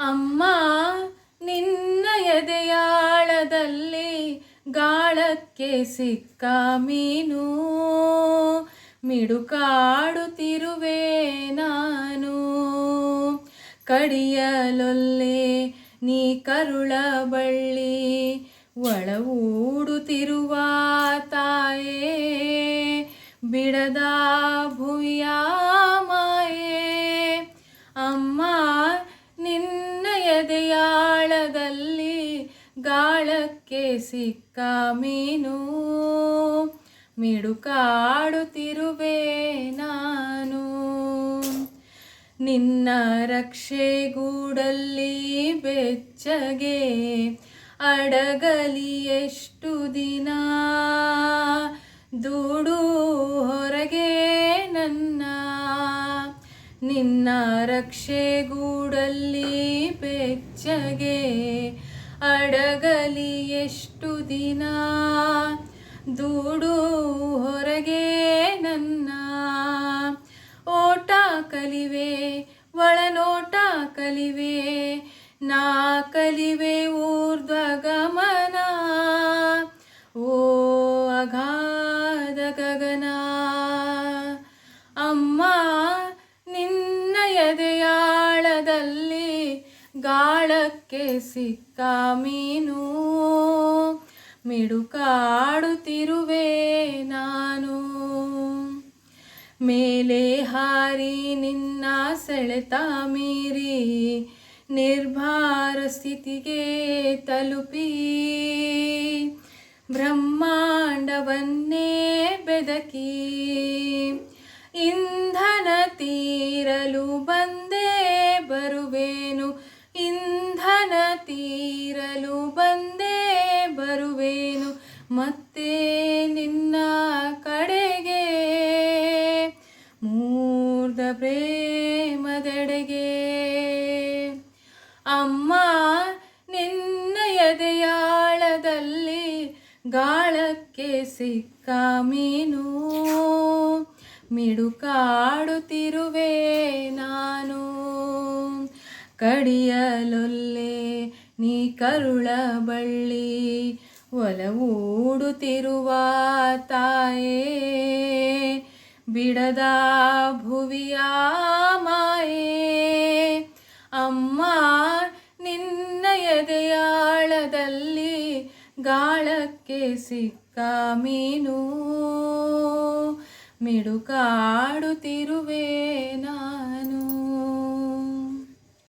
ಅಮ್ಮ, ನಿನ್ನ ಎದೆಯಾಳದಲ್ಲಿ ಗಾಳಕ್ಕೆ ಸಿಕ್ಕ ಮೀನು. ಮಿಡುಕಾಡುತ್ತಿರುವೆ ನಾನು. ಕಡಿಯಲೊಲ್ಲೆ ನೀ ಕರುಳ ಬಳ್ಳಿ ಒಳವೂಡುತ್ತಿರುವ ತಾಯೇ. ಬಿಡದ ಭುವಿಯ ಎದೆಯಾಳದಲ್ಲಿ ಗಾಳಕ್ಕೆ ಸಿಕ್ಕ ಮೀನು. ಮಿಡುಕಾಡುತ್ತಿರುವೆ ನಾನು. ನಿನ್ನ ರಕ್ಷೆಗೂಡಲ್ಲಿ ಬೆಚ್ಚಗೆ ಅಡಗಲಿ ಎಷ್ಟು ದಿನ. ದೂಡು ರಕ್ಷೆಗೂಡಲ್ಲಿ ಬೆಚ್ಚಗೆ ಅಡಗಲಿ ಎಷ್ಟು ದಿನ? ದೂಡು ಹೊರಗೆ ನನ್ನ ಓಟ ಕಲಿವೆ, ಒಳನೋಟ ಕಲಿವೆ, ನಾ ಕಲಿವೆ ಊರ್ಧ್ವ ಗಮನ ಓ ಅಗಾಧ ಗಗನ ಗಾಳಕ್ಕೆ ಸಿಕ್ಕ ಮೀನು, ಮಿಡುಕಾಡುತ್ತಿರುವೆ ನಾನು. ಮೇಲೆ ಹಾರಿ ನಿನ್ನ ಸೆಳೆತ ಮೀರಿ, ನಿರ್ಭಾರ ಸ್ಥಿತಿಗೆ ತಲುಪಿ. ಬ್ರಹ್ಮಾಂಡವನ್ನೇ ಬೆದಕಿ ಬಂದೇ ಬರುವೇನು, ಮತ್ತೆ ನಿನ್ನ ಕಡೆಗೆ. ಮೂರ್ದ ಪ್ರೇಮದೆಡೆಗೆ. ಅಮ್ಮ, ನಿನ್ನ ಎದೆಯಾಳದಲ್ಲಿ ಗಾಳಕ್ಕೆ ಸಿಕ್ಕ ಮೀನು, ಮಿಡುಕಾಡುತ್ತಿರುವೆ ನಾನು. ಕಡಿಯಲೊಲ್ಲೆ, ನೀ ಕರುಳ ಬಳ್ಳಿ ಒಲವೂಡುತ್ತಿರುವ ತಾಯೇ, ಬಿಡದ ಭುವಿಯ ಮಾಯೇ, ಅಮ್ಮ ನಿನ್ನ ಎದೆಯಾಳದಲ್ಲಿ ಗಾಳಕ್ಕೆ ಸಿಕ್ಕ ಮೀನು, ಮಿಡುಕಾಡುತ್ತಿರುವೆ ನಾ